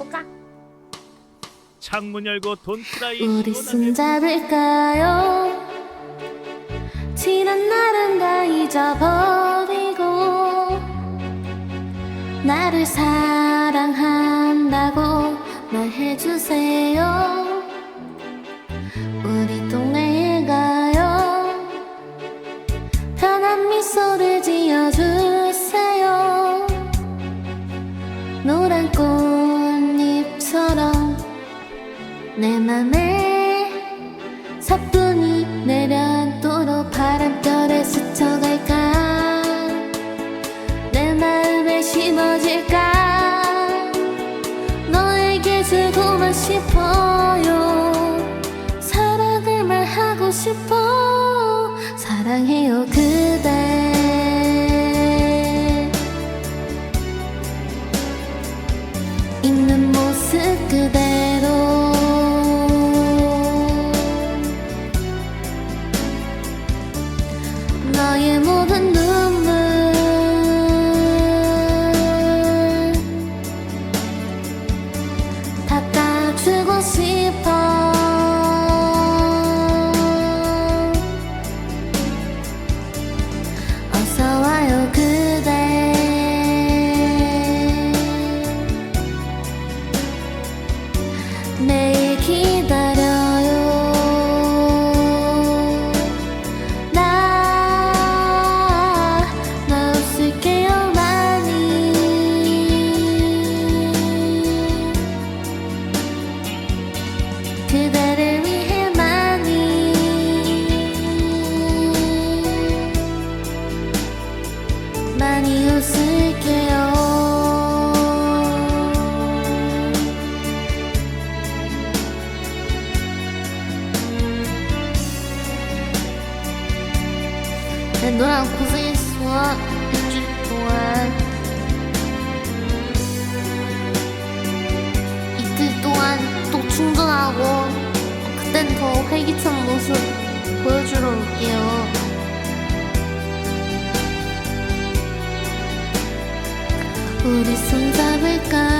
가볼까? 창문 열고 돈프라이 우리 손잡을까요? 지난 날은 다 잊어버리고 나를 사랑한다고 말해주세요 내 맘에 사뿐히 내려도록 바람결에 스쳐갈까? 내 마음에 심어질까? 너에게 주고만 싶어요. 사랑을 말하고 싶어 내 너랑 고생했어. 일주일 동안. 이틀 동안 또 충전하고 그땐 더 활기찬 모습 보여주러 올게요. 우리 손잡을까